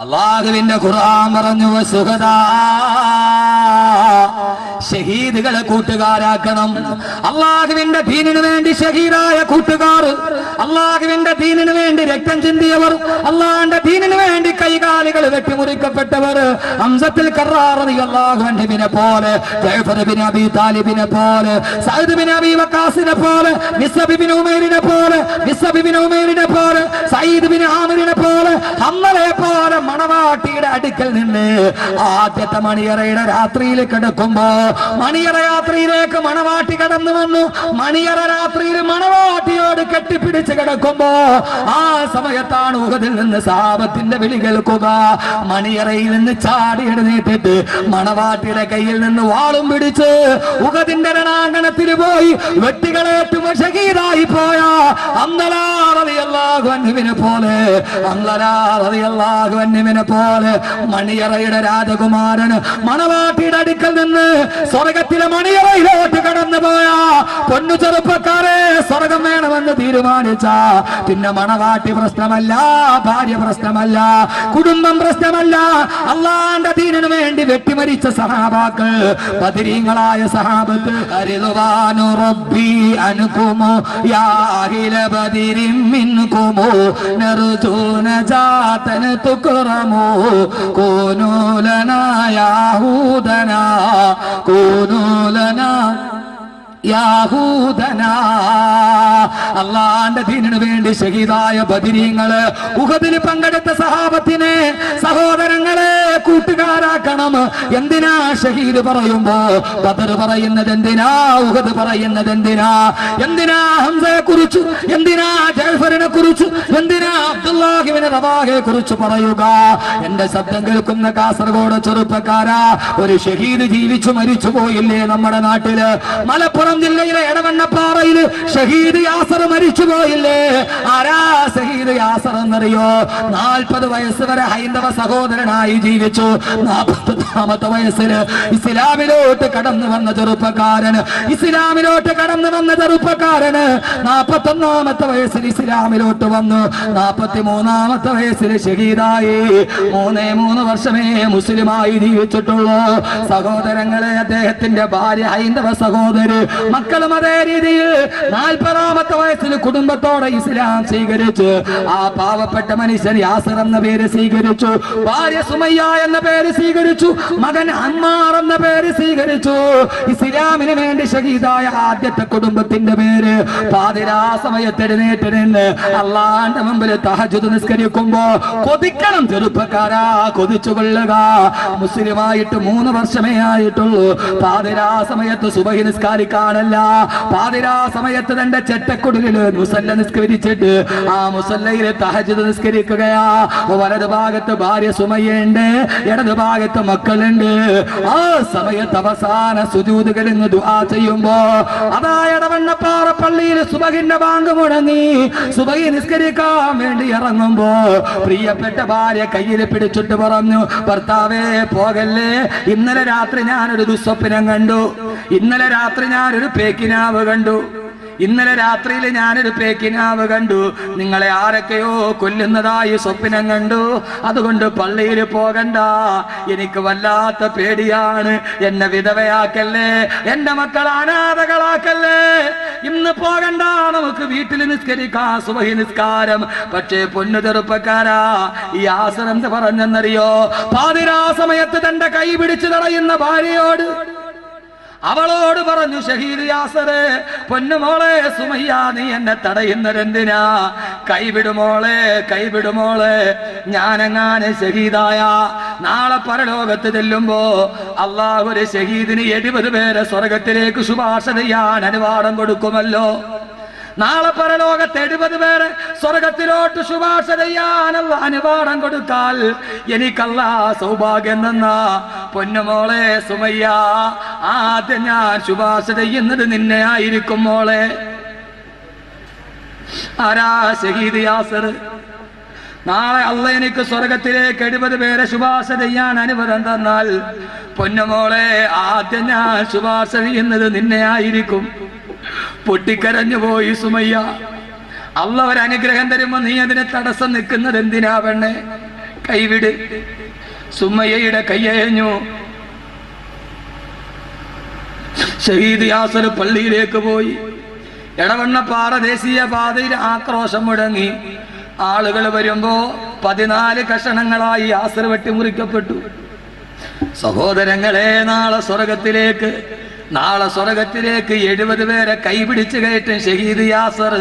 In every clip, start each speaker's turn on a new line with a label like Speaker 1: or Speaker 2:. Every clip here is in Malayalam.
Speaker 1: അള്ളാഹുവിന്റെ ഖുർആൻ പറഞ്ഞു സുഹദ ഷഹീദുകളെ കൂട്ടുകാരാക്കണം. അള്ളാഹുവിന്റെ ദീനിനു വേണ്ടി ഷഹീദായ കൂട്ടുകാർ അള്ളാഹുവിന്റെ ദീനിനു വേണ്ടി രക്തം ചിന്തിയവർ അള്ളാഹിന്റെ ദീനിനു വേണ്ടി കൈകാലുകൾ വെട്ടിമുറിക്കപ്പെട്ടവർ. ഹംസത്തിൽ അള്ളാഹുവിനെ പോലെ ബിൻ അബി താലിബിനെ പോലെ സഅദ് ബിൻ അബി വക്കാസിനെ പോലെ മിസ്അബ് ബിൻ ഉമൈറിനെ പോലെ മിസ്അബ് ബിൻ ഉമൈറിനെ പോലെ സയ്യിദ് ബിൻ ആമിറിനെ പോലെ ഹമ്മലെ മണവാട്ടിയുടെ അടുക്കൽ നിന്ന് ആദ്യത്തെ മണിയറയുടെ രാത്രിയിൽ കിടക്കുമ്പോ മണിയറ രാത്രിയിലേക്ക് മണവാട്ടി കടന്നു വന്നു. മണിയറ രാത്രിയിൽ മണവാട്ടിയോട് കെട്ടിപ്പിടിച്ച് കിടക്കുമ്പോ ആ സമയത്താണ് ഉഹതിൽ നിന്ന് സാപത്തിന്റെ വിളി കേൾക്കുക. മണിയറയിൽ നിന്ന് ചാടി എഴുന്നേറ്റിട്ട് മണവാട്ടിയുടെ കയ്യിൽ നിന്ന് വാളും പിടിച്ച് ഉഹതിന്റെ രണാങ്കണത്തിൽ പോയി വെട്ടികളേറ്റും ഷഹീദായി പോയ അന്നലാറിയല്ലാഹുവിനെ പോലെ. അന്നലാറിയല്ലാഹുവിനെ പോലെ മണിയറയുടെ രാജകുമാരൻ മണവാട്ടിയുടെ അടുക്കൽ നിന്ന് സ്വർഗത്തിലെ മണിയറയിലോട്ട് കടന്നു പോയ. പൊന്നു ചെറുപ്പക്കാരെ സ്വർഗം വേണമെന്ന് തീരുമാനിച്ച. പിന്നെ മണവാട്ടി പ്രശ്നമല്ല ഭാര്യ പ്രശ്നമല്ല കുടുംബം പ്രശ്നമല്ല. അള്ളാന്റെ തീരനു വേണ്ടി വെട്ടിമരിച്ച സഹാബാക്കൾ പതിരീങ്ങളായ സഹാബത്ത് അരിതുവാനു റബ്ബി അനുകുമോ തുക്റമോ കൂനൂ ലനാ യാഹൂദനാ കൂനൂ ലനാ യാഹൂദന അള്ളാന്റെ ദീനിനു വേണ്ടി ഷഹീദായ ബദിരീങ്ങൾ ഉഹദിൽ പങ്കെടുത്ത സഹാബത്തിനെ സഹോദരങ്ങളെ കൂട്ടുകാരാക്കണം. എന്തിനാ ഷഹീദ് പറയുമ്പോ? ബദർ പറയുന്നത് എന്തിനാ? ഉഹദ് പറയുന്നത് എന്തിനാ? എന്തിനാ ഹംസയെ കുറിച്ച് എന്തിനാ ജൽഫറിനെ കുറിച്ച് എന്തിനാ അബ്ദുല്ലാഹിബിന് റവാഹയെ കുറിച്ച് പറയുക? എന്റെ ശബ്ദം കേൾക്കുന്ന കാസർഗോഡ് ചെറുപ്പക്കാരാ ഒരു ഷഹീദ് ജീവിച്ചു മരിച്ചു പോയില്ലേ നമ്മുടെ നാട്ടിൽ? മലപ്പുറം ജില്ലയിലെ എടവണ്ണപ്പാറയിൽ ഷഹീദ് യാസർ മരിച്ചു പോയില്ലേ? ആരാ ഷഹീദ് യാസർ എന്നറിയോ? നാൽപ്പത് വയസ്സ് വരെ ഹൈന്ദവ സഹോദരനായി ജീവിച്ചു. നാൽപ്പത്തൊന്നാമത്തെ വയസ്സിൽ ഇസ്ലാമിലോട്ട് കടന്നു വന്ന ചെറുപ്പക്കാരന് ഇസ്ലാമിലോട്ട് കടന്നു വന്ന ചെറുപ്പക്കാരന് നാൽപ്പത്തൊന്നാമത്തെ വയസ്സിൽ ഇസ്ലാമിലോട്ട് വന്നു. നാൽപ്പത്തി മൂന്നാമത്തെ വയസ്സിൽ ഷഹീദായി. മൂന്നേ മൂന്ന് വർഷമേ മുസ്ലിമായി ജീവിച്ചിട്ടുള്ളൂ. സഹോദരങ്ങളെ അദ്ദേഹത്തിന്റെ ഭാര്യ ഹൈന്ദവ സഹോദരി മക്കളും അതേ രീതിയിൽ നാൽപ്പതാമത്തെ വയസ്സിൽ കുടുംബത്തോടെ ഇസ്ലാം സ്വീകരിച്ചു ആ പാവപ്പെട്ട മനുഷ്യൻ യാസർ എന്ന പേര് സ്വീകരിച്ചു ഭാര്യ സുമയ്യ എന്ന പേര് സ്വീകരിച്ചു മകൻ അമ്മാർ എന്ന പേര് സ്വീകരിച്ചു. ഇസ്ലാമിന് വേണ്ടി ഷഹീദായ ആദ്യത്തെ കുടുംബത്തിന്റെ പേര് പാതിരാ സമയത്ത് എഴുന്നേറ്റ് നിന്ന് അള്ളാന്റെ മുമ്പിൽ തഹജുദ് നിസ്കരിക്കുമ്പോ കൊതിക്കണം ചെറുപ്പക്കാരാ കൊതിച്ചു കൊള്ളുക. മുസ്ലിമായിട്ട് മൂന്ന് വർഷമേ ആയിട്ടുള്ളൂ. പാതിരാസമയത്ത് സുബഹി സുബഹി നിസ്കാരിക്കാനല്ല പാതിരാ സമയത്ത് തന്റെ ചെട്ടക്കുടലിൽ മുസല്ല നിസ്കരിച്ചിട്ട് ആ മുസല്ലയിൽ തഹജിത് നിസ്കരിക്കുകയാ. വലത് ഭാഗത്ത് ഭാര്യ സുമയുണ്ട് ഇടത് ഭാഗത്ത് മക്കളുണ്ട്. ആ സമയത്ത് അവസാന സുജൂത് കിടന്ന് ദുആ ചെയ്യുമ്പോ അതാ ഇടവണ്ണപ്പാറ പള്ളിയിൽ സുബഹിന്റെ ബാങ്ക് മുടങ്ങി സുബഹി നിസ്കരിക്കാൻ വേണ്ടി ഇറങ്ങുമ്പോ പ്രിയപ്പെട്ട ഭാര്യ കയ്യിൽ പിടിച്ചിട്ട് പറഞ്ഞു ഭർത്താവേ പോകല്ലേ? ഇന്നലെ രാത്രി ഞാനൊരു ദുസ്വപ്നം കണ്ടു. ഇന്നലെ രാത്രി ഞാനൊരു പേക്കിനാവ് കണ്ടു. ഇന്നലെ രാത്രിയിൽ ഞാനൊരു പേക്കിനാവ് കണ്ടു. നിങ്ങളെ ആരൊക്കെയോ കൊല്ലുന്നതായി സ്വപ്നം കണ്ടു. അതുകൊണ്ട് പള്ളിയിൽ പോകണ്ട. എനിക്ക് വല്ലാത്ത പേടിയാണ്. എന്നെ വിധവയാക്കല്ലേ. എന്റെ മക്കൾ അനാഥകളാക്കല്ലേ. ഇന്ന് പോകണ്ട. നമുക്ക് വീട്ടിൽ നിസ്കരിക്കാം. സുബഹി നിസ്കാരം. പക്ഷേ പൊന്നു ചെറുപ്പക്കാരാ ഈ എന്ത് പറഞ്ഞെന്നറിയോ? പാതിരാ സമയത്ത് തന്റെ കൈ പിടിച്ചു തടയുന്ന ഭാര്യയോട് അവളോട് പറഞ്ഞു ഷഹീദ് യാസറെ പൊന്നുമോളെ സുമയ്യ നീ എന്നെ തടയുന്നതെന്തിനാ കൈവിടുമോളെ കൈവിടുമോളെ ഞാനെങ്ങാനെ ഷഹീദായ? നാളെ പരലോകത്ത് ചെല്ലുമ്പോ അള്ളാഹു ഒരു ഷഹീദിന് എഴുപത് പേരെ സ്വർഗത്തിലേക്ക് ശുപാർശ ചെയ്യാൻ അനുവാദം കൊടുക്കുമല്ലോ. നാളെ പരലോകത്ത് എഴുപത് പേരെ സ്വർഗത്തിലോട്ട് ശുപാർശ ചെയ്യാനുള്ള അനുവാദം കൊടുത്താൽ എനിക്കല്ല സൗഭാഗ്യം നിന്ന പൊന്നുമോളെ സുമയ്യ ആദ്യം ഞാൻ ശുപാർശ ചെയ്യുന്നത് നിന്നെ ആയിരിക്കും മോളെ. ആരാ ഷഹീദ് യാസർ? നാളെ അല്ല എനിക്ക് സ്വർഗത്തിലേക്ക് എഴുപത് പേരെ ശുപാർശ ചെയ്യാൻ അനുവദം തന്നാൽ പൊന്നുമോളെ ആദ്യം ഞാൻ ശുപാർശ ചെയ്യുന്നത് നിന്നെ ആയിരിക്കും. പൊട്ടിക്കരഞ്ഞു പോയി സുമയ്യ. അല്ല ഒരു അനുഗ്രഹം തരുമ്പോ നീ അതിനെ തടസ്സം നിൽക്കുന്നത് എന്തിനാ പെണ്ണെ? കൈവിട്. സുമയ്യയുടെ കയ്യഴിഞ്ഞു ഷഹീദ് യാസർ പള്ളിയിലേക്ക് പോയി. എടവണ്ണപ്പാറ ദേശീയ പാതയിൽ ആക്രോശം മുടങ്ങി ആളുകൾ വരുമ്പോ പതിനാല് കഷണങ്ങളായി യാസർ വെട്ടിമുറിക്കപ്പെട്ടു. സഹോദരങ്ങളെ നാളെ സ്വർഗത്തിലേക്ക് നാളെ സ്വർഗത്തിലേക്ക് എഴുപത് പേരെ കൈപിടിച്ച് കയറ്റും ഷഹീദ് യാസർ.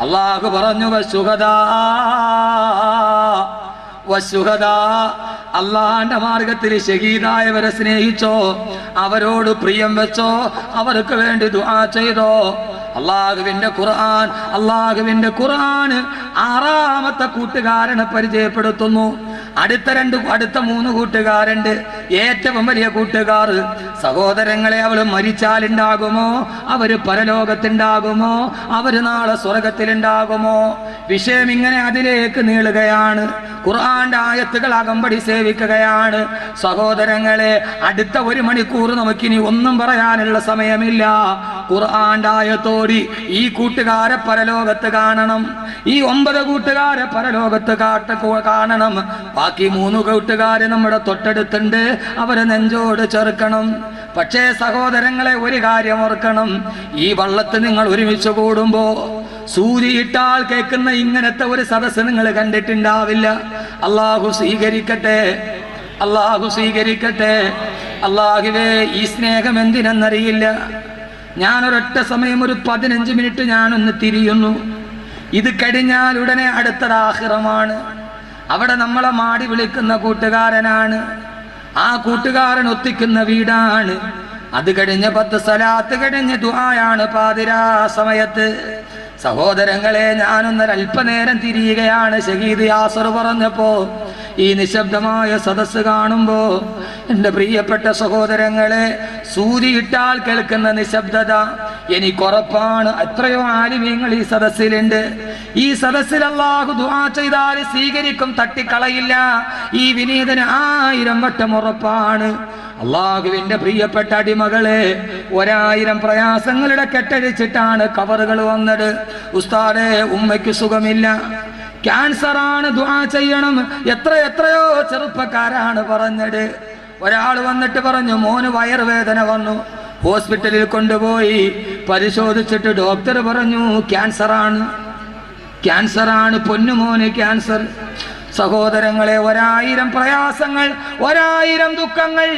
Speaker 1: അള്ളാഹു പറഞ്ഞു വശുഹദാ അള്ളാന്റെ മാർഗത്തിൽ ഷഹീദായവരെ സ്നേഹിച്ചോ അവരോട് പ്രിയം വെച്ചോ അവർക്ക് വേണ്ടി ദുആ ചെയ്തോ. അള്ളാഹുവിന്റെ ഖുർആൻ അള്ളാഹുവിന്റെ ഖുർആൻ ആറാമത്തെ കൂട്ടുകാരനെ പരിചയപ്പെടുത്തുന്നു. അടുത്ത രണ്ട് അടുത്ത മൂന്ന് കൂട്ടുകാരുണ്ട്. ഏറ്റവും വലിയ കൂട്ടുകാർ സഹോദരങ്ങളെ അവൾ മരിച്ചാലുണ്ടാകുമോ? അവർ പരലോകത്തുണ്ടാകുമോ? അവർ നാളെ സ്വർഗത്തിലുണ്ടാകുമോ വിഷയം ഇങ്ങനെ അതിലേക്ക് നീളുകയാണ്. ഖുർആന്റെ ആയത്തുകൾ അകമ്പടി സേവിക്കുകയാണ്. സഹോദരങ്ങളെ അടുത്ത ഒരു മണിക്കൂർ നമുക്കിനി ഒന്നും പറയാനുള്ള സമയമില്ല. ഖുർആന്റെ ആയത്തോടി ഈ കൂട്ടുകാരെ പരലോകത്ത് കാണണം. ഈ ഒമ്പത് കൂട്ടുകാരെ പരലോകത്ത് കാട്ട കാണണം. ബാക്കി മൂന്ന് കൂട്ടുകാര് നമ്മുടെ തൊട്ടടുത്തുണ്ട്. അവരെ നെഞ്ചോട് ചേർക്കണം പക്ഷേ സഹോദരങ്ങളെ ഒരു കാര്യം ഓർക്കണം. ഈ വള്ളത്ത് നിങ്ങൾ ഒരുമിച്ച് കൂടുമ്പോ സൂര്യയിട്ടാൽ കേൾക്കുന്ന ഇങ്ങനത്തെ ഒരു സദസ്സ് നിങ്ങൾ കണ്ടിട്ടുണ്ടാവില്ല. അള്ളാഹു സ്വീകരിക്കട്ടെ അള്ളാഹു സ്വീകരിക്കട്ടെ. അള്ളാഹുവേ ഈ സ്നേഹം എന്തിനെന്നറിയില്ല. ഞാനൊരൊറ്റ സമയം ഒരു പതിനഞ്ച് മിനിറ്റ് ഞാനൊന്ന് തിരിയുന്നു. ഇത് കഴിഞ്ഞാൽ ഉടനെ അടുത്തത് ആഹിറമാണ്. അവിടെ നമ്മളെ മാടി വിളിക്കുന്ന കൂട്ടുകാരനാണ്. ആ കൂട്ടുകാരൻ ഒത്തിക്കുന്ന വീടാണ്. അത് കഴിഞ്ഞ പത്ത് സ്ഥലത്ത് കഴിഞ്ഞ ദുആയാണ് പാതിരാ സമയത്ത്. സഹോദരങ്ങളെ ഞാനൊന്നൊരല്പനേരം തിരിയുകയാണ്. ഷഹീദ് യാസർ പറഞ്ഞപ്പോ ഈ നിശബ്ദമായ സദസ്സ് കാണുമ്പോ എന്റെ പ്രിയപ്പെട്ട സഹോദരങ്ങളെ സൂര്യയിട്ടാൽ കേൾക്കുന്ന നിശബ്ദത എനിക്കുറപ്പാണ് എത്രയോ ആലിമ്യങ്ങൾ ഈ സദസ്സിലുണ്ട്. ഈ സദസ്സിൽ അള്ളാഹു ദുആ ചെയ്താൽ സ്വീകരിക്കും തട്ടിക്കളയില്ല. ഈ വിനീതന് ആയിരം വട്ടം ഉറപ്പാണ്. അള്ളാഹുവിന്റെ പ്രിയപ്പെട്ട അടിമകളെ ഒരായിരം പ്രയാസങ്ങളുടെ കെട്ടഴിച്ചിട്ടാണ് കവറുകൾ വന്നത്. ഉസ്താദെ ഉമ്മയ്ക്ക് സുഖമില്ല. ക്യാൻസർ ആണ് ദുആ ചെയ്യണം. എത്ര എത്രയോ ചെറുപ്പക്കാരാണ് പറഞ്ഞത്. ഒരാൾ വന്നിട്ട് പറഞ്ഞു മോന് വയറുവേദന വന്നു. ഹോസ്പിറ്റലിൽ കൊണ്ടുപോയി പരിശോധിച്ചിട്ട് ഡോക്ടർ പറഞ്ഞു ക്യാൻസർ ആണ് ക്യാൻസർ ആണ് പൊന്നുമോന് ക്യാൻസർ. സഹോദരങ്ങളെ ഒരായിരം പ്രയാസങ്ങൾ ഒരായിരം ദുഃഖങ്ങൾ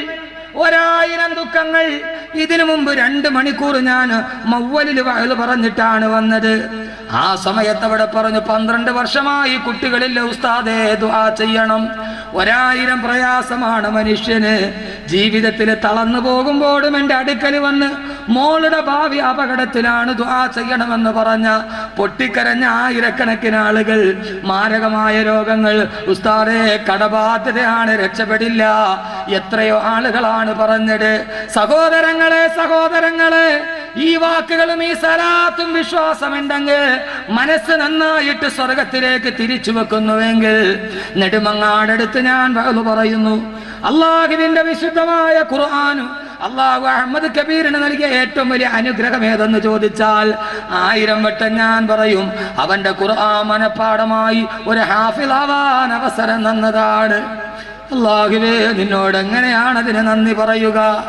Speaker 1: ഒരായിരം ദുഃഖങ്ങൾ. ഇതിനു മുമ്പ് രണ്ട് മണിക്കൂർ ഞാൻ മൗവലിൽ വയൽ പറഞ്ഞിട്ടാണ് വന്നത്. ആ സമയത്ത് അവിടെ പറഞ്ഞു പന്ത്രണ്ട് വർഷമായി കുട്ടികളില്ല ഉസ്താദേ ദുആ ചെയ്യണം. ഒരായിരം പ്രയാസമാണ് മനുഷ്യന്. ജീവിതത്തിൽ തളർന്നു പോകുമ്പോഴും എന്റെ അടുക്കൽ വന്ന് മോളുടെ ഭാവി അപകടത്തിലാണ് ദുആ ചെയ്യണമെന്ന് പറഞ്ഞ പൊട്ടിക്കരഞ്ഞ ആയിരക്കണക്കിന് ആളുകൾ മാരകമായ രോഗങ്ങൾ. ഉസ്താദെ കടബാധ്യതയാണ് രക്ഷപ്പെടില്ല. എത്രയോ ആളുകളാണ് പറഞ്ഞത്. സഹോദരങ്ങളെ സഹോദരങ്ങളെ ഈ വാക്കുകളും ഈ സലാത്തും വിശ്വാസമുണ്ടെങ്കിൽ മനസ്സ് നന്നായിട്ട് സ്വർഗത്തിലേക്ക് തിരിച്ചു വെക്കുന്നുവെങ്കിൽ നെടുമങ്ങാടടുത്ത് ഞാൻ പറയുന്നു. അള്ളാഹുവിന്റെ വിശുദ്ധമായ ഖുർആാനും അള്ളാഹു അഹമ്മദ് കബീറിന് നൽകിയ ഏറ്റവും വലിയ അനുഗ്രഹം ഏതെന്ന് ചോദിച്ചാൽ ആയിരം വട്ടം ഞാൻ പറയും അവന്റെ ഖുർആൻ മനപ്പാടമായി ഒരു ഹാഫിലാവാൻ അവസരം തന്നതാണ്. അള്ളാഹുവേ നിന്നോട് എങ്ങനെയാണ് അതിന് നന്ദി പറയുക?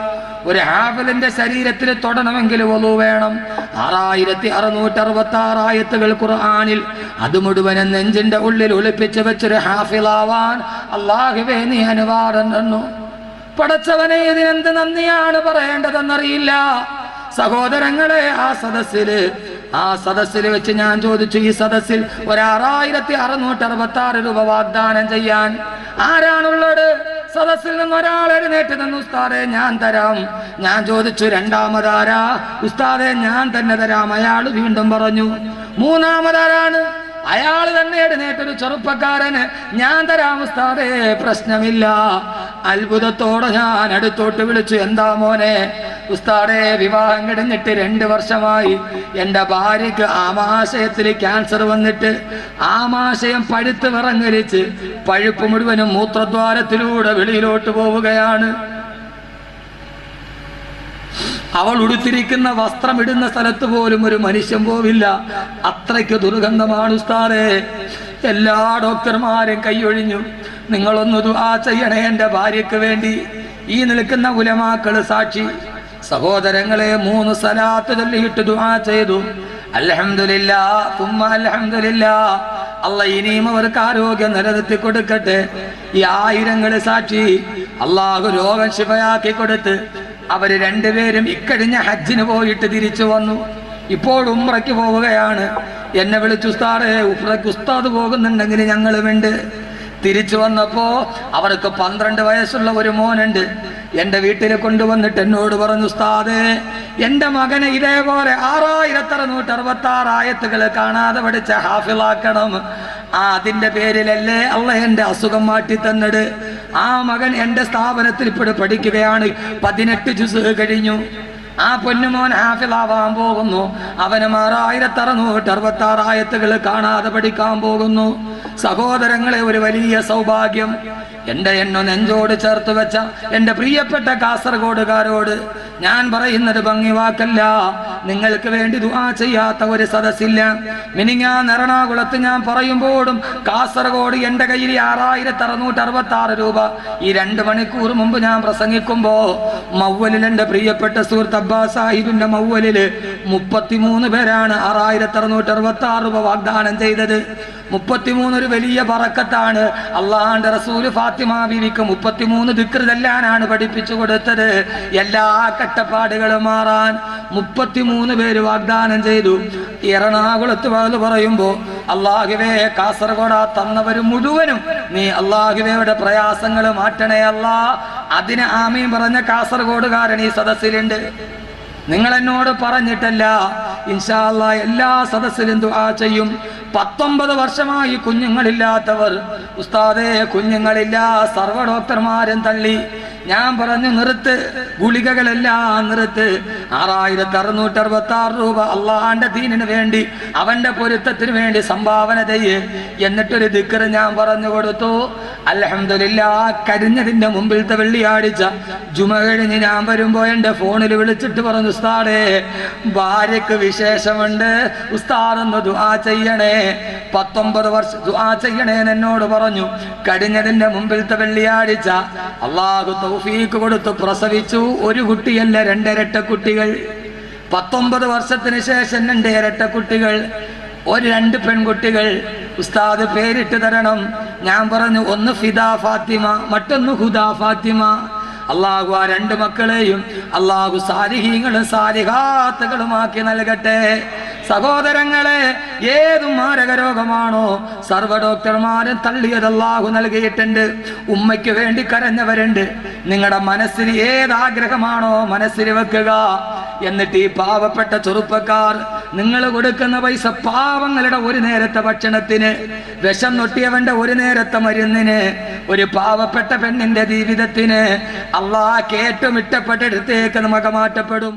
Speaker 1: ഒരു ഹാഫിലിന്റെ ശരീരത്തിൽ തൊടണമെങ്കിൽ വലു വേണം. ആറായിരത്തി അറുന്നൂറ്റി അറുപത്തി ആറായത്തുകൾ ഖുർആാനിൽ അത് മുഴുവനും നെഞ്ചിന്റെ ഉള്ളിൽ ഒളിപ്പിച്ച് വെച്ചൊരു ഹാഫിലാവാൻ അള്ളാഹുവേ നീ അനുവാദം തന്നു. പടച്ചവനെ ഇതിനെന്ത് നന്ദിയാണ് പറയേണ്ടതെന്നറിയില്ല. സഹോദരങ്ങളെ ആ സദസ്സിൽ ആ സദസ്സിൽ വെച്ച് ഞാൻ ചോദിച്ചു ഈ സദസ്സിൽ ഒരാറായിരത്തി അറുന്നൂറ്റി അറുപത്തി ആറ് രൂപ വാഗ്ദാനം ചെയ്യാൻ ആരാണുള്ളത്? സദസ്സിൽ നിന്ന് ഒരാൾ എഴുന്നേറ്റ് നിന്ന് ഉസ്താദെ ഞാൻ തരാം. ഞാൻ ചോദിച്ചു രണ്ടാമതാരാ? ഉസ്താദെ ഞാൻ തന്നെ തരാം. അയാൾ വീണ്ടും പറഞ്ഞു മൂന്നാമതാരാണ്? അയാൾ തന്നെ എഴുന്നേറ്റൊരു ചെറുപ്പക്കാരന് ഞാൻ തരാം ഉസ്താദേ പ്രശ്നമില്ല. അത്ഭുതത്തോടെ ഞാൻ അടുത്തോട്ട് വിളിച്ചു. എന്താ മോനെ? ഉസ്താദേ വിവാഹം കിടന്നിട്ട് രണ്ട് വർഷമായി. എന്റെ ഭാര്യയ്ക്ക് ആമാശയത്തിൽ ക്യാൻസർ വന്നിട്ട് ആമാശയം പഴുത്ത് വിറങ്ങലിച്ച് പഴുപ്പ് മുഴുവനും മൂത്രദ്വാരത്തിലൂടെ വെളിയിലോട്ട് പോവുകയാണ്. അവൾ ഉടുത്തിരിക്കുന്ന വസ്ത്രം ഇടുന്ന സ്ഥലത്ത് പോലും ഒരു മനുഷ്യൻ പോവില്ല. അത്രയ്ക്ക് ദുർഗന്ധമാണ് ഉസ്താദേ. എല്ലാ ഡോക്ടർമാരും കൈയൊഴിഞ്ഞു. നിങ്ങളൊന്ന് ദുആ ചെയ്യണേ എന്റെ ഭാര്യയ്ക്ക് വേണ്ടി. ഈ നിൽക്കുന്ന ഉലമാക്കൾ സാക്ഷി. സഹോദരങ്ങളെ മൂന്ന് സലാത്ത് ചൊല്ലിയിട്ട് ദുആ ചെയ്തു. അൽഹംദുലില്ലാ തുമ്മ അലഹമില്ല അല്ല ഇനിയും അവർക്ക് ആരോഗ്യം നിലനിർത്തി കൊടുക്കട്ടെ. ഈ ആയിരങ്ങളെ സാക്ഷി. അള്ളാഹു രോഗം ശിവയാക്കി കൊടുത്ത് അവർ രണ്ടുപേരും ഇക്കഴിഞ്ഞ ഹജ്ജിന് പോയിട്ട് തിരിച്ചു വന്നു. ഇപ്പോൾ ഉമ്രയ്ക്ക് പോവുകയാണ്. എന്നെ വിളിച്ചു ഉസ്താദേ ഉമ്രയ്ക്ക് ഉസ്താദ് പോകുന്നുണ്ടെങ്കിൽ ഞങ്ങളുമുണ്ട് തിരിച്ചു വന്നപ്പോ അവർക്ക് പന്ത്രണ്ട് വയസ്സുള്ള ഒരു മോനുണ്ട്. എന്റെ വീട്ടിൽ കൊണ്ടുവന്നിട്ട് എന്നോട് പറഞ്ഞു ഉസ്താദേ എന്റെ മകനെ ഇതേപോലെ ആറായിരത്തി അറുന്നൂറ്റി അറുപത്തി കാണാതെ പഠിച്ച ഹാഫിളാക്കണം. ആ അതിന്റെ പേരിലല്ലേ അള്ള എന്റെ അസുഖം മാറ്റി തന്നത് ആ മകൻ എന്റെ സ്ഥാപനത്തിൽ ഇപ്പോൾ പഠിക്കുകയാണ്. പതിനെട്ട് ജുസ് കഴിഞ്ഞു. ആ പൊന്നുമോൻ ഹാഫിലാവാൻ പോകുന്നു. അവന് ആറായിരത്തി അറുന്നൂറ്റി അറുപത്തി ആറായിരത്തുകൾ കാണാതെ പഠിക്കാൻ പോകുന്നു. സഹോദരങ്ങളെ ഒരു വലിയ സൗഭാഗ്യം. എന്റെ എണ്ണ നെഞ്ചോട് ചേർത്ത് വെച്ച എന്റെ പ്രിയപ്പെട്ട കാസർഗോഡുകാരോട് ഞാൻ പറയുന്നത് ഭംഗി വാക്കല്ല നിങ്ങൾക്ക് വേണ്ടി ദുആ ചെയ്യാത്ത ഒരു സദസ്സില്ല. മിനിങ്ങാൻ എറണാകുളത്ത് ഞാൻ പറയുമ്പോഴും കാസർഗോഡ് എന്റെ കയ്യിൽ ആറായിരത്തി അറുന്നൂറ്റി അറുപത്തി ആറ് രൂപ. ഈ രണ്ട് മണിക്കൂർ മുമ്പ് ഞാൻ പ്രസംഗിക്കുമ്പോ മൗവലിൽ എന്റെ പ്രിയപ്പെട്ട സുഹൃത്ത് അബ്ബാസ് സാഹിബിന്റെ മൗവലിൽ മുപ്പത്തിമൂന്ന് പേരാണ് ആറായിരത്തി അറുന്നൂറ്റി അറുപത്തി ആറ് രൂപ വാഗ്ദാനം ചെയ്തത്. മുപ്പത്തിമൂന്ന് ഒരു വലിയ പറക്കത്താണ് അള്ളാഹാന്റെ റസൂൽ ഫാത്തിമ ബീവിക്ക് മുപ്പത്തിമൂന്ന് ദിക്ർ പഠിപ്പിച്ചു കൊടുത്തത്. എല്ലാ കട്ടപ്പാടുകളും മാറാൻ മുപ്പത്തിമൂന്ന് പേര് വാഗ്ദാനം ചെയ്തു. എറണാകുളത്ത് വന്ന് പറയുമ്പോ അള്ളാഹുവേ കാസർഗോഡ തന്നവർ മുഴുവനും നീ അള്ളാഹുവയുടെ പ്രയാസങ്ങൾ മാറ്റണേ അല്ല. അതിന് ആമീൻ പറഞ്ഞ കാസർഗോഡുകാരൻ ഈ സദസ്സിലുണ്ട്. നിങ്ങൾ എന്നോട് പറഞ്ഞിട്ടല്ല. ഇൻഷാല്ല എല്ലാ സദസ്സിലും ദുആ ചെയ്യും. പത്തൊമ്പത് വർഷമായി കുഞ്ഞുങ്ങളില്ലാത്തവർ ഉസ്താദേ കുഞ്ഞുങ്ങളില്ല സർവ ഡോക്ടർമാരും തള്ളി. ഞാൻ പറഞ്ഞു നിർത്ത് ഗുളികകളെല്ലാം നിർത്ത്. ആറായിരത്തി അറുന്നൂറ്റി അറുപത്തി ആറ് രൂപ അള്ളാഹാന്റെ ദീനിന് വേണ്ടി അവന്റെ പൊരുത്തത്തിന് വേണ്ടി സംഭാവന ചെയ്യ്. എന്നിട്ടൊരു ദിക്കറ് ഞാൻ പറഞ്ഞു കൊടുത്തു. അലഹമില്ല കരിഞ്ഞതിന്റെ മുമ്പിലത്തെ വെള്ളിയാഴ്ച ജുമ കഴിഞ്ഞ് ഞാൻ വരുമ്പോ എന്റെ ഫോണിൽ വിളിച്ചിട്ട് പറഞ്ഞു ഉസ്താദേ ഭാര്യക്ക് വിശേഷമുണ്ട്. ഉസ്താദൊന്ന് ദുആ ചെയ്യണേ. പത്തൊമ്പത് വർഷം ദുആ ചെയ്യണേ എന്നോട് പറഞ്ഞു. കഴിഞ്ഞതിന്റെ മുമ്പിലത്തെ വെള്ളിയാഴ്ച അള്ളാഹു തൗഫീക്ക് കൊടുത്ത് പ്രസവിച്ചു. ഒരു കുട്ടിയല്ല രണ്ടിരട്ട കുട്ടികൾ. പത്തൊമ്പത് വർഷത്തിന് ശേഷം രണ്ട് ഇരട്ട കുട്ടികൾ. ഒരു രണ്ട് പെൺകുട്ടികൾ. ഉസ്താദ് പേരിട്ട് തരണം. ഞാൻ പറഞ്ഞു ഒന്ന് ഫിദാ ഫാത്തിമ മറ്റൊന്ന് ഹുദാ ഫാത്തിമ. അള്ളാഹു ആ രണ്ട് മക്കളെയും അള്ളാഹു സാരിഹീങ്ങളും സാരിഹാത്തുകളുമാക്കി നൽകട്ടെ. സഹോദരങ്ങളെ ഏതും മാരക രോഗമാണോ? സർവ ഡോക്ടർമാരും തള്ളിയത് അള്ളാഹു നൽകിയിട്ടുണ്ട്. ഉമ്മയ്ക്ക് വേണ്ടി കരഞ്ഞവരുണ്ട്. നിങ്ങളുടെ മനസ്സിന് ഏതാഗ്രഹമാണോ മനസ്സിൽ വെക്കുക. എന്നിട്ട് ഈ പാവപ്പെട്ട ചെറുപ്പക്കാർ നിങ്ങൾ കൊടുക്കുന്ന പൈസ പാവങ്ങളുടെ ഒരു നേരത്തെ ഭക്ഷണത്തിന് വിഷം നൊട്ടിയവന്റെ ഒരു നേരത്തെ മരുന്നിന് ഒരു പാവപ്പെട്ട പെണ്ണിന്റെ ജീവിതത്തിന് അള്ളാഹ് കേട്ടും ഇഷ്ടപ്പെട്ടെടുത്തേക്ക് നമുക്ക് മാറ്റപ്പെടും